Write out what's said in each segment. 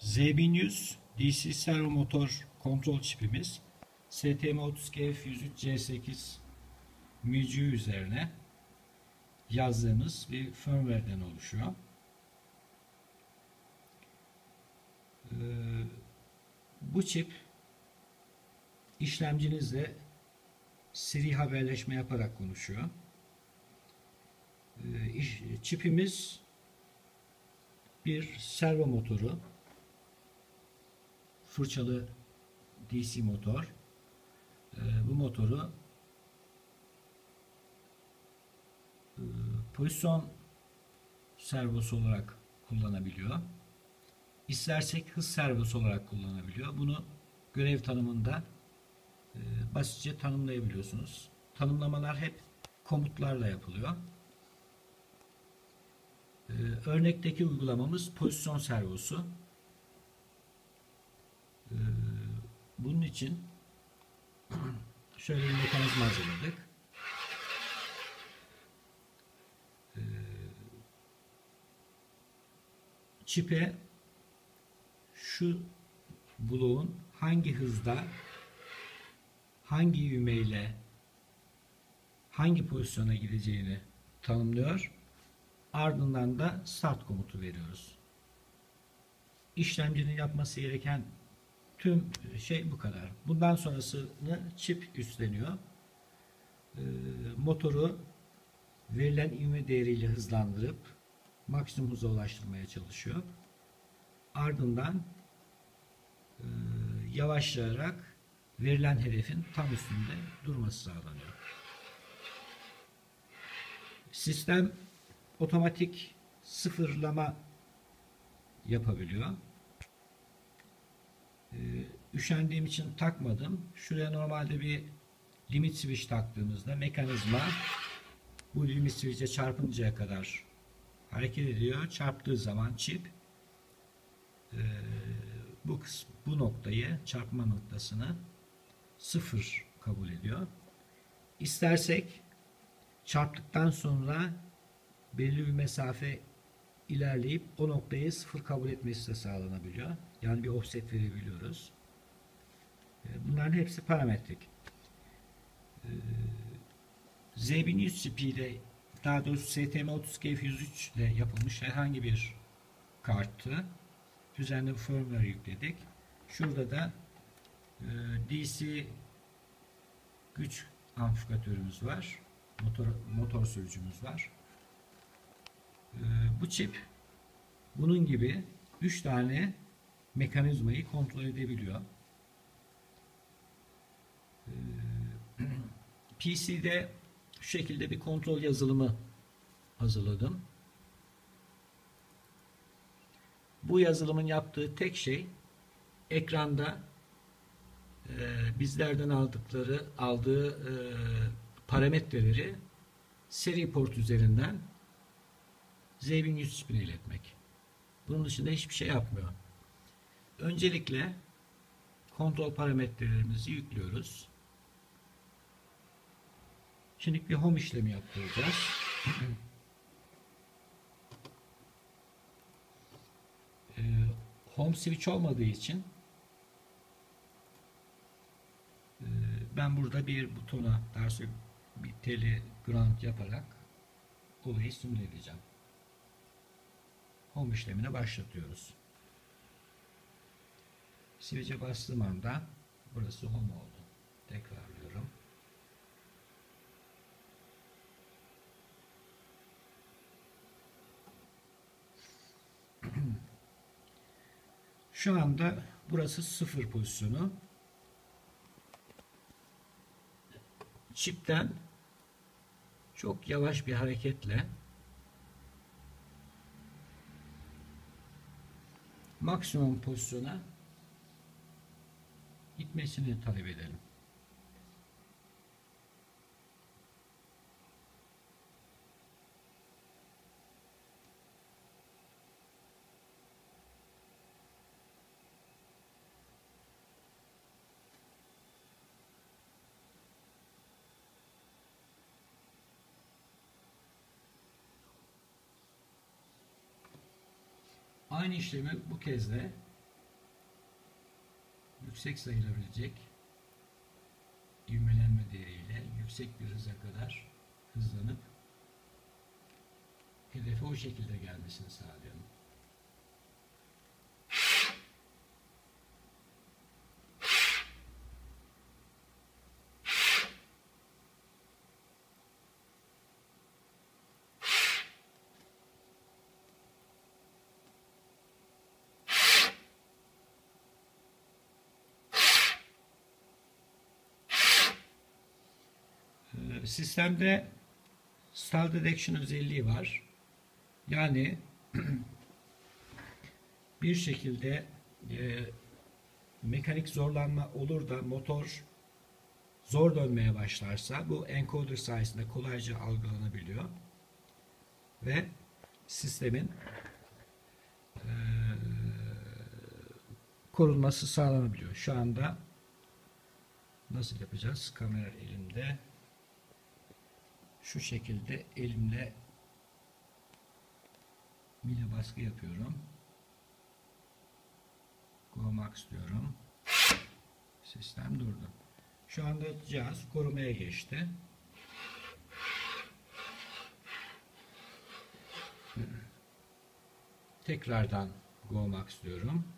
Z1100 DC servo motor kontrol çipimiz STM32F103C8 MIUI üzerine yazdığımız bir firmware'den oluşuyor. Ee, bu çip işlemcinizle seri haberleşme yaparak konuşuyor. Ee, iş, çipimiz bir servo motoru fırçalı DC motor. Ee, bu motoru e, pozisyon servosu olarak kullanabiliyor. İstersek hız servosu olarak kullanabiliyor. Bunu görev tanımında e, basitçe tanımlayabiliyorsunuz. Tanımlamalar hep komutlarla yapılıyor. E, örnekteki uygulamamız pozisyon servosu. E, bunun için şöyle bir mekanizma hazırladık. E, çipe şu bloğun hangi hızda hangi ivmeyle hangi pozisyona gideceğini tanımlıyor. Ardından da start komutu veriyoruz. İşlemcinin yapması gereken tüm şey bu kadar. Bundan sonrasını çip üstleniyor. Ee, motoru verilen ivme değeriyle hızlandırıp maksimum hıza ulaştırmaya çalışıyor. Ardından e, yavaşlayarak verilen hedefin tam üstünde durması sağlanıyor. Sistem otomatik sıfırlama yapabiliyor. Üşendiğim için takmadım. Şuraya normalde bir limit switch taktığımızda mekanizma bu limit switch'e çarpıncaya kadar hareket ediyor. Çarptığı zaman çip e, bu kısım, bu noktayı çarpma noktasını sıfır kabul ediyor. İstersek çarptıktan sonra belli bir mesafe ilerleyip o noktayı sıfır kabul etmesi de sağlanabiliyor. Yani bir offset verebiliyoruz. Bunların hepsi parametrik. E, Z1100 çipi ile daha doğrusu STM32F103 ile yapılmış herhangi bir kartı üzerine firmware yükledik. Şurada da e, DC güç amplifikatörümüz var. Motor, motor sürücümüz var. E, bu çip bunun gibi 3 tane mekanizmayı kontrol edebiliyor. E, PC'de şu şekilde bir kontrol yazılımı hazırladım. Bu yazılımın yaptığı tek şey ekranda e, bizlerden aldıkları aldığı e, parametreleri seri port üzerinden Z1100 çipine iletmek. Bunun dışında hiçbir şey yapmıyor. Öncelikle kontrol parametrelerimizi yüklüyoruz. Şimdi bir home işlemi yaptıracağız. Ee, home switch olmadığı için e, ben burada bir butona dersi bir tele ground yaparak olayı simüle edeceğim. Home işlemine başlatıyoruz. Switch'e bastığım anda burası home oldu. Tekrarlıyorum. Şu anda burası sıfır pozisyonu. Çipten çok yavaş bir hareketle maksimum pozisyona gitmesini talep edelim. aynı işlemi bu kez de yüksek sayılabilecek ivmelenme değeriyle yüksek bir hıza kadar hızlanıp hedefe o şekilde gelmesini sağlayalım. Sistemde stall detection özelliği var. Yani bir şekilde e, mekanik zorlanma olur da motor zor dönmeye başlarsa bu encoder sayesinde kolayca algılanabiliyor ve sistemin e, korunması sağlanabiliyor. Şu anda nasıl yapacağız? Kamera elimde. Şu şekilde elimle mili baskı yapıyorum. Go Max diyorum. Sistem durdu. Şu anda cihaz korumaya geçti. Tekrardan Go Max diyorum.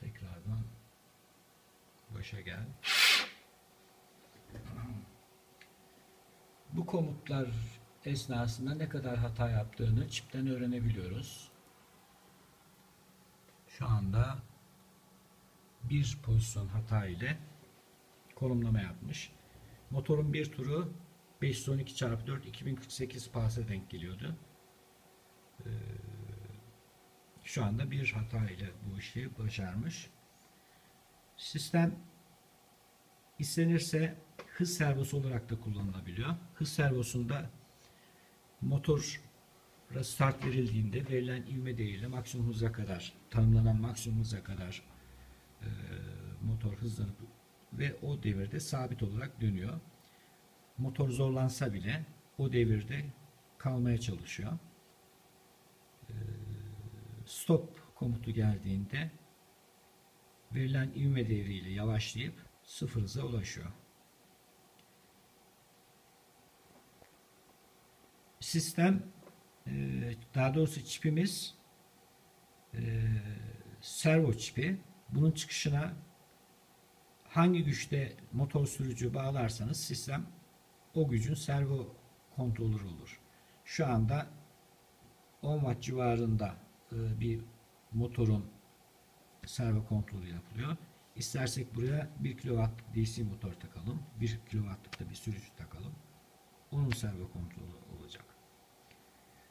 Tekrardan başa gel. Komutlar esnasında ne kadar hata yaptığını çipten öğrenebiliyoruz. Şu anda bir pozisyon hata ile konumlama yapmış. Motorun bir turu 512 çarpı 4 2048 pasa denk geliyordu. Ee, şu anda bir hata ile bu işi başarmış. Sistem istenirse hız servosu olarak da kullanılabiliyor. Hız servosunda motor start verildiğinde verilen ivme değeriyle maksimum hıza kadar tanımlanan maksimum hıza kadar e, motor hızlanıp ve o devirde sabit olarak dönüyor. Motor zorlansa bile o devirde kalmaya çalışıyor. E, stop komutu geldiğinde verilen ivme değeriyle yavaşlayıp sıfır ulaşıyor. Sistem e, daha doğrusu çipimiz e, servo çipi. Bunun çıkışına hangi güçte motor sürücü bağlarsanız sistem o gücün servo kontrolü olur. Şu anda 10 watt civarında e, bir motorun servo kontrolü yapılıyor. İstersek buraya 1 kW DC motor takalım. 1 kW'lık da bir sürücü takalım. Onun servo kontrolü olacak.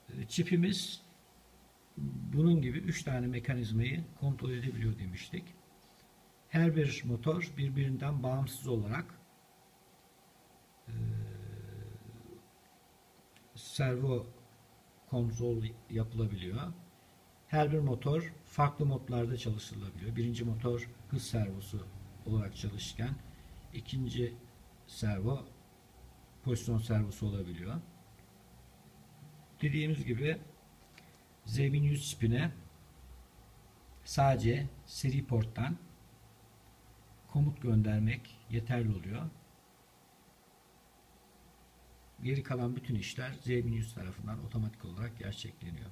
E, çipimiz bunun gibi 3 tane mekanizmayı kontrol edebiliyor demiştik. Her bir motor birbirinden bağımsız olarak e, servo kontrol yapılabiliyor. Her bir motor farklı modlarda çalıştırılabiliyor. Birinci motor hız servosu olarak çalışırken ikinci servo pozisyon servosu olabiliyor. Dediğimiz gibi Z1100 çipine sadece seri porttan komut göndermek yeterli oluyor. Geri kalan bütün işler Z1100 tarafından otomatik olarak gerçekleniyor.